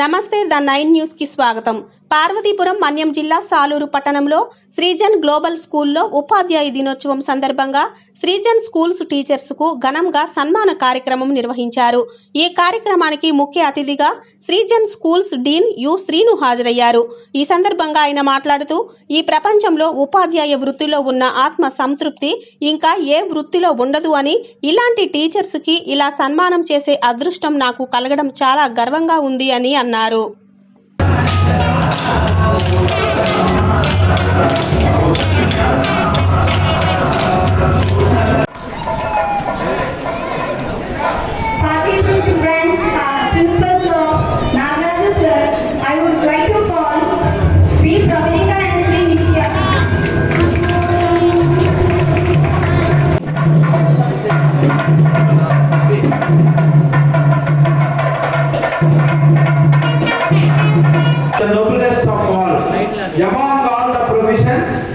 నమస్తే the nine న్యూస్కి స్వాగతం. పార్వతీపురం మన్యం జిల్లా సాలూరు పట్టణంలో శ్రీజన్ గ్లోబల్ స్కూల్లో ఉపాధ్యాయ దినోత్సవం సందర్భంగా శ్రీజన్ స్కూల్స్ టీచర్స్కు ఘనంగా సన్మాన కార్యక్రమం నిర్వహించారు. ఈ కార్యక్రమానికి ముఖ్య అతిథిగా Srijan schools dean U Srinu హాజరయ్యారు. ఈ సందర్భంగా ఆయన మాట్లాడుతూ ఈ ప్రపంచంలో ఉపాధ్యాయ వృత్తిలో ఉన్న ఆత్మ సంతృప్తి ఇంకా ఏ వృత్తిలో ఉండదు అని ఇలాంటి టీచర్స్కి ఇలా సన్మానం చేసే అదృష్టం నాకు కలగడం చాలా గర్వంగా ఉంది అని అన్నారు. Among all the professions,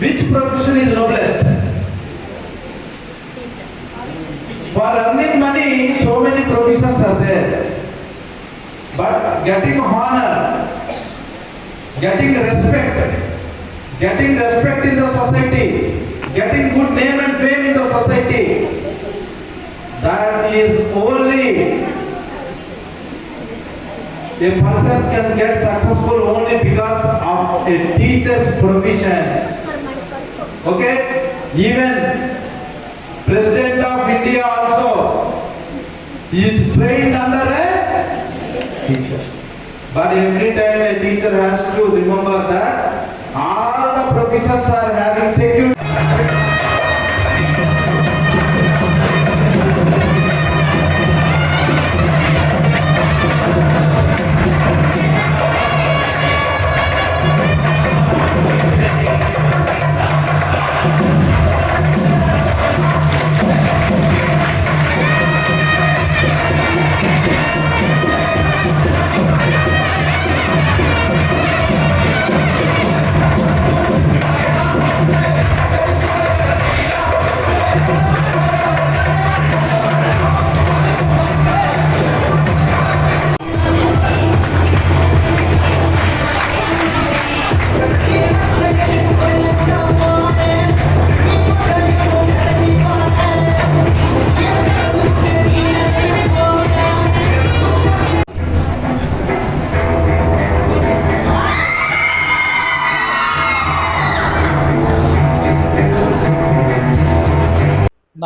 which profession is noblest? For earning money, so many professions are there. But getting honor, getting respect, getting respect in the society, getting good name and fame in the society, that is only a person can get successful only because of a teacher's profession. Okay? Even President of India also is trained under a teacher. But every time a teacher has to remember that all the professions are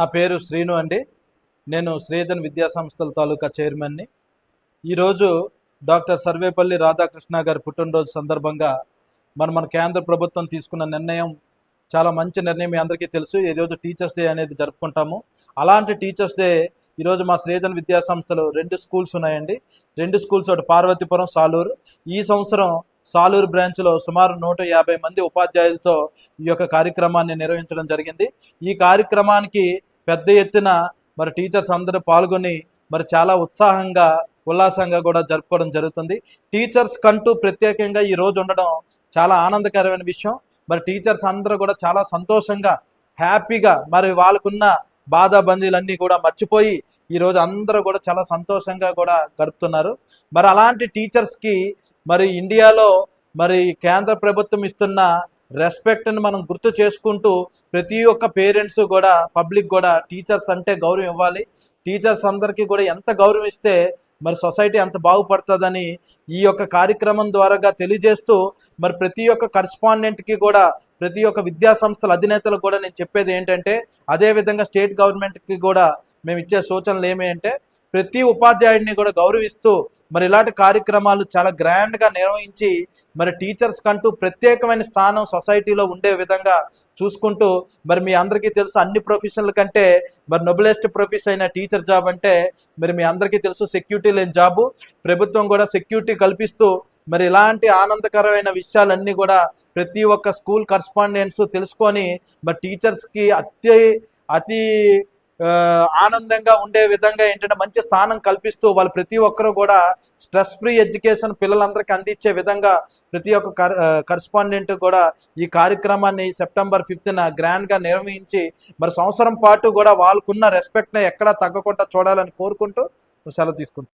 నా పేరు శ్రీను అండి. నేను శ్రీజన్ విద్యాసంస్థల తాలూకా చైర్మన్ని. ఈరోజు doctor Sarvepalli Radhakrishna గారి పుట్టినరోజు సందర్భంగా మన మన కేంద్ర ప్రభుత్వం తీసుకున్న నిర్ణయం చాలా మంచి నిర్ణయం మీ అందరికీ తెలుసు. ఈరోజు టీచర్స్ డే అనేది జరుపుకుంటాము. అలాంటి టీచర్స్ డే ఈరోజు మా శ్రీజన్ విద్యాసంస్థలు రెండు స్కూల్స్ ఉన్నాయండి. రెండు స్కూల్స్ ఒకటి పార్వతీపురం సాలూరు. ఈ సంవత్సరం సాలూరు బ్రాంచ్లో సుమారు నూట యాభై మంది ఉపాధ్యాయులతో ఈ యొక్క కార్యక్రమాన్ని నిర్వహించడం జరిగింది. ఈ కార్యక్రమానికి పెద్ద ఎత్తున మరి టీచర్స్ అందరూ పాల్గొని మరి చాలా ఉత్సాహంగా ఉల్లాసంగా కూడా జరుపుకోవడం జరుగుతుంది. టీచర్స్ కంటూ ప్రత్యేకంగా ఈ రోజు ఉండడం చాలా ఆనందకరమైన విషయం. మరి టీచర్స్ అందరూ కూడా చాలా సంతోషంగా హ్యాపీగా మరి వాళ్ళకున్న బాధ బందీలన్నీ కూడా మర్చిపోయి ఈ రోజు అందరూ కూడా చాలా సంతోషంగా కూడా గడుపుతున్నారు. మరి అలాంటి టీచర్స్కి మరి ఇండియాలో మరి కేంద్ర ప్రభుత్వం ఇస్తున్న రెస్పెక్ట్ని మనం గుర్తు చేసుకుంటూ ప్రతి ఒక్క పేరెంట్స్ కూడా పబ్లిక్ కూడా టీచర్స్ అంటే గౌరవం ఇవ్వాలి. టీచర్స్ అందరికీ కూడా ఎంత గౌరవం ఇస్తే మరి సొసైటీ అంత బాగుపడుతుందని ఈ యొక్క కార్యక్రమం ద్వారాగా తెలియజేస్తూ మరి ప్రతి ఒక్క కరస్పాండెంట్కి కూడా ప్రతి ఒక్క విద్యా సంస్థల అధినేతలకు కూడా నేను చెప్పేది ఏంటంటే అదేవిధంగా స్టేట్ గవర్నమెంట్కి కూడా మేము ఇచ్చే సూచనలు ఏమి అంటే ప్రతి ఉపాధ్యాయుడిని కూడా గౌరవిస్తూ మరి ఇలాంటి కార్యక్రమాలు చాలా గ్రాండ్గా నిర్వహించి మరి టీచర్స్ కంటూ ప్రత్యేకమైన స్థానం సొసైటీలో ఉండే విధంగా చూసుకుంటూ మరి మీ అందరికీ తెలుసు అన్ని ప్రొఫెషన్ల కంటే మరి నొబెలెస్ట్ ప్రొఫెషన్ అయిన టీచర్ జాబ్ అంటే మరి మీ అందరికీ తెలుసు సెక్యూరిటీ లేని జాబు ప్రభుత్వం కూడా సెక్యూరిటీ కల్పిస్తూ మరి ఇలాంటి ఆనందకరమైన విషయాలన్నీ కూడా ప్రతి ఒక్క స్కూల్ కరస్పాండెంట్స్ తెలుసుకొని మరి టీచర్స్కి అతి అతి ఆనందంగా ఉండే విధంగా ఏంటంటే మంచి స్థానం కల్పిస్తూ వాళ్ళు ప్రతి ఒక్కరూ కూడా స్ట్రెస్ ఫ్రీ ఎడ్యుకేషన్ పిల్లలందరికీ అందించే విధంగా ప్రతి ఒక్క కరస్పాండెంట్ కూడా ఈ కార్యక్రమాన్ని సెప్టెంబర్ ఫిఫ్త్న గ్రాండ్గా నిర్వహించి మరి సంవత్సరం పాటు కూడా వాళ్ళకున్న రెస్పెక్ట్ని ఎక్కడా తగ్గకుండా చూడాలని కోరుకుంటూ సెలవు తీసుకుంటాం